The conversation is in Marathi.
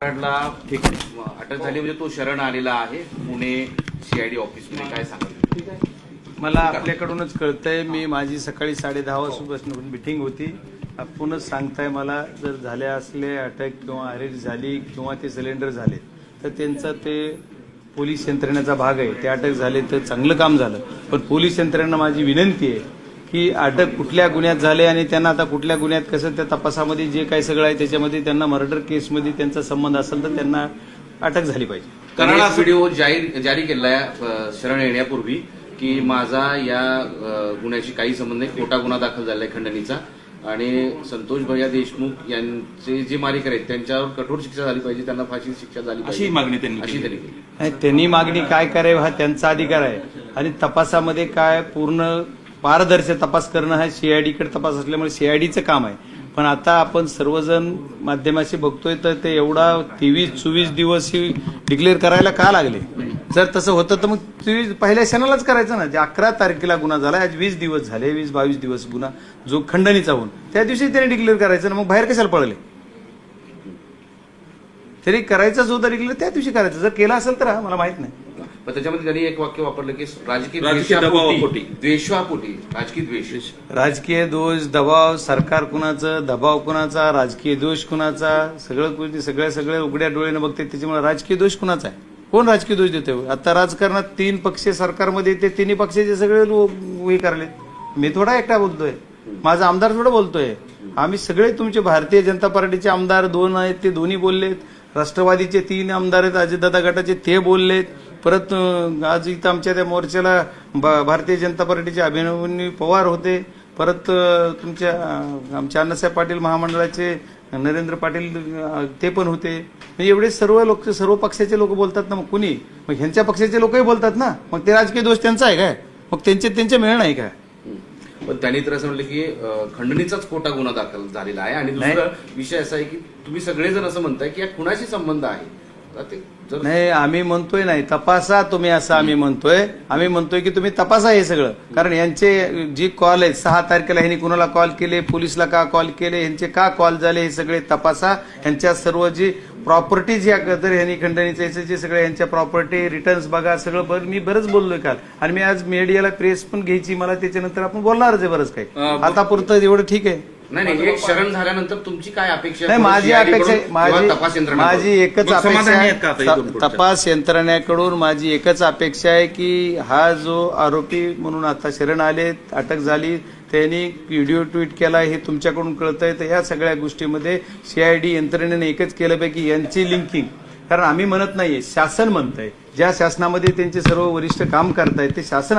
ठीक अटक झाली म्हणजे तो शरण आलेला आहे. पुणे सीआयडी ऑफिसमध्ये काय सांगाल? मला आपल्याकडूनच कळतंय मी माझी सकाळी साडे दहा वाजतापासून मिटिंग होती. आपणच सांगताय मला जर झाल्या असले अटक किंवा अरेस्ट झाली किंवा ते सिलेंडर झाले तर त्यांचा ते पोलीस यंत्रणेचा भाग आहे. ते अटक झाले तर चांगलं काम झालं. पण पोलीस यंत्रणा माझी विनंती आहे की अटक कुठल्या गुन्ह्यात झाले आणि त्यांना आता कुठल्या गुन्ह्यात कसं त्या तपासामध्ये जे काही सगळं आहे त्याच्यामध्ये त्यांना मर्डर केसमध्ये त्यांचा संबंध असेल तर त्यांना अटक झाली पाहिजे. कारण एक व्हिडिओ जाहीर जारी केलाय शरण येण्यापूर्वी की माझा या गुन्ह्याशी काही संबंध नाही. खोटा गुन्हा दाखल झालाय खंडणीचा. आणि संतोष भैया देशमुख यांचे जे मारेकरी आहेत त्यांच्यावर कठोर शिक्षा झाली पाहिजे त्यांना फाशी शिक्षा झाली पाहिजे. अशी मागणी त्यांनी अशी केली. त्यांनी केली. त्यांनी मागणी काय करावी हा त्यांचा अधिकार आहे. आणि तपासामध्ये काय पूर्ण पारदर्शक तपास करणं हा सीआयडीकडे तपास असल्यामुळे सीआयडीचं काम आहे. पण आता आपण सर्वजण माध्यमाशी बघतोय तर ते एवढा तेवीस चोवीस दिवस ही डिक्लेअर करायला का लागले? जर तसं होतं तर मग चोवीस पहिल्या क्षणालाच करायचं ना. जे अकरा तारखेला गुन्हा झाला आज वीस दिवस झाले वीस बावीस दिवस गुन्हा जो खंडणीचा होऊन. त्या दिवशी त्याने डिक्लेअर करायचं ना मग बाहेर कशाला पळले? तरी करायचंच होतं डिक्लेअर त्या दिवशी करायचं. जर केलं असेल तर मला माहीत नाही. पण त्याच्यामध्ये त्यांनी एक वाक्य वापरलं की राजकीय राजकीय द्वेषापोटी. दबावापोटी. द्वेषापोटी. राजकीय द्वेष. राजकीय दोष दबाव सरकार कुणाचं दबाव कुणाचा राजकीय दोष कुणाचा सगळं कुणी सगळ्या सगळ्या उघड्या डोळ्यानं बघते त्याच्यामुळे राजकीय दोष कुणाचा आहे? कोण राजकीय दोष देते आता राजकारणात तीन पक्ष सरकारमध्ये ते तिन्ही पक्षाचे सगळे लोक हे करले मी थोडा एकटा बोलतोय. माझा आमदार थोडा बोलतोय. आम्ही सगळे तुमचे भारतीय जनता पार्टीचे आमदार दोन आहेत ते दोन्ही बोललेत. राष्ट्रवादीचे तीन आमदार आहेत अजितदादा गटाचे ते बोललेत. परत आज इथं आमच्या त्या मोर्चाला भारतीय जनता पार्टीचे अभिनवनी पवार होते. परत तुमच्या आमच्या अण्णासाहेब पाटील महामंडळाचे नरेंद्र पाटील ते पण होते. म्हणजे एवढे सर्व लोक सर्व पक्षाचे लोक बोलतात ना मग कुणी? मग ह्यांच्या पक्षाचे लोकही बोलतात ना? मग ते राजकीय दोष त्यांचा आहे काय? मग त्यांचे त्यांचे मिळणं आहे काय? पण त्यांनी तर असं म्हणलं की खंडणीचाच खोटा गुन्हा दाखल झालेला आहे. आणि दुसरा विषय असा आहे की तुम्ही सगळेजण असं म्हणताय की या खुनाशी संबंध आहे. नाही आम्ही म्हणतोय नाही. तपासा तुम्ही असं आम्ही म्हणतोय. आम्ही म्हणतोय की तुम्ही तपासा हे सगळं. कारण यांचे जी कॉल आहेत सहा तारखेला ह्यांनी कुणाला कॉल केले पोलिसला का कॉल केले यांचे का कॉल झाले हे सगळे तपासा. यांच्या सर्व जी प्रॉपर्टीज या जर ह्यांनी खंडणीचे जे सगळे यांच्या प्रॉपर्टी रिटर्न्स बघा सगळं बरं मी बरंच बोललोय काल. आणि मी आज मीडियाला प्रेस पण घ्यायची मला त्याच्यानंतर आपण बोलणारच आहे बरंच काही. आता पुरतं एवढं ठीक आहे. नाही नाही एक शरण झाल्यानंतर तुमची काय अपेक्षा नाही आहे? माझी अपेक्षा माझी तपास यंत्रणा माझी एकच अपेक्षा आहे? तपास यंत्रणेकडून माझी एकच अपेक्षा आहे की हा जो आरोपी म्हणून आता शरण आले अटक झाली त्यांनी व्हिडिओ ट्विट केला हे तुमच्याकडून कळतंय. तर या सगळ्या गोष्टीमध्ये सीआयडी यंत्रणेने एकच केलं पाहिजे की यांची लिंकिंग. कारण आम्ही म्हणत नाहीये शासन म्हणतंय. ज्या शासनामध्ये त्यांचे सर्व वरिष्ठ काम करतायत ते शासन